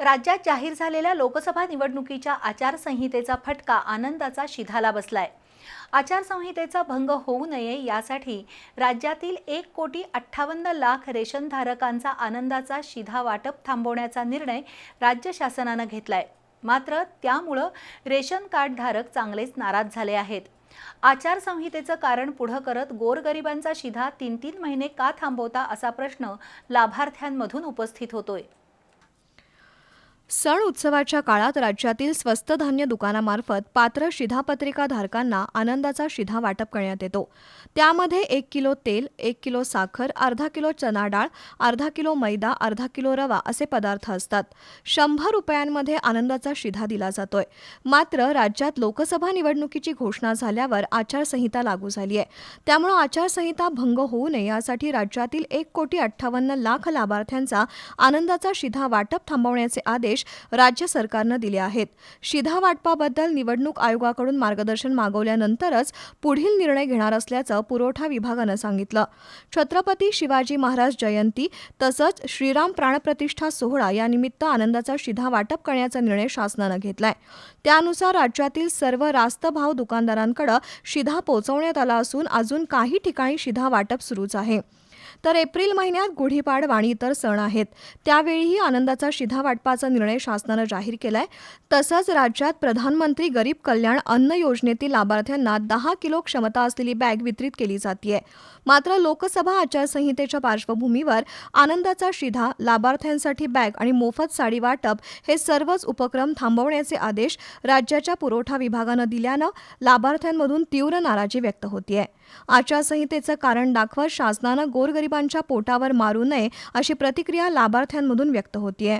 राज्यात जाहीर झालेल्या लोकसभा निवडणुकीच्या आचारसंहितेचा फटका आनंदाचा शिधाला बसलाय. आचारसंहितेचा भंग होऊ नये यासाठी राज्यातील एक कोटी अठ्ठावन्न लाख रेशनधारकांचा आनंदाचा शिधा वाटप थांबवण्याचा निर्णय राज्य शासनानं घेतलाय. मात्र त्यामुळं रेशन कार्डधारक चांगलेच नाराज झाले आहेत. आचारसंहितेचं कारण पुढं करत गोरगरिबांचा शिधा तीन तीन महिने का थांबवता असा प्रश्न लाभार्थ्यांमधून उपस्थित होतोय. सण उत्सवाच्या काळात राज्यातील स्वस्त धान्य दुकानामार्फत पात्र शिधापत्रिका धारकांना आनंदाचा शिधा वाटप करण्यात येतो. त्यामध्ये एक किलो तेल एक किलो साखर अर्धा किलो चना डाळ अर्धा किलो मैदा अर्धा किलो रवा असे पदार्थ असतात. शंभर रुपयांमध्ये आनंदाचा शिधा दिला जातोय. मात्र राज्यात लोकसभा निवडणुकीची घोषणा झाल्यावर आचारसंहिता लागू झाली आहे. त्यामुळे आचारसंहिता भंग होऊ नये यासाठी राज्यातील एक कोटी अठ्ठावन्न लाख लाभार्थ्यांचा आनंदाचा शिधा वाटप थांबवण्याचे आदेश राज्य सरकारनं दिले आहेत. शिधा वाटपाबद्दल निवडणूक आयोगाकडून मार्गदर्शन मागवल्यानंतरच पुढील निर्णय घेणार असल्याचं पुरवठा विभागानं सांगितलं. छत्रपती शिवाजी महाराज जयंती तसंच श्रीराम प्राणप्रतिष्ठा सोहळा या निमित्त आनंदाचा शिधा वाटप करण्याचा निर्णय शासनानं घेतलाय. त्यानुसार राज्यातील सर्व रास्त भाव दुकानदारांकडे शिधा पोहोचवण्यात आला असून अजून काही ठिकाणी शिधा वाटप सुरूच आहे. तर एप्रिल महिन्यात गुढीपाडवा आणि इतर सण आहेत. त्यावेळीही आनंदाचा शिधा वाटपाचा निर्णय शासनानं जाहीर केलाय. तसंच राज्यात प्रधानमंत्री गरीब कल्याण अन्न योजनेतील लाभार्थ्यांना दहा किलो क्षमता असलेली बॅग वितरित केली जाते मात्र लोकसभा आचारसंहितेच्या पार्श्वभूमीवर आनंदाचा शिधा लाभार्थ्यांसाठी बॅग आणि मोफत साडी वाटप हे सर्वच उपक्रम थांबवण्याचे आदेश राज्याच्या पुरवठा विभागानं दिल्यानं लाभार्थ्यांमधून तीव्र नाराजी व्यक्त होतीये. आचारसंहितेचं कारण दाखवत शासनानं गोरगरिबांच्या पोटावर मारू नये अशी प्रतिक्रिया लाभार्थ्यांमधून व्यक्त होतीये.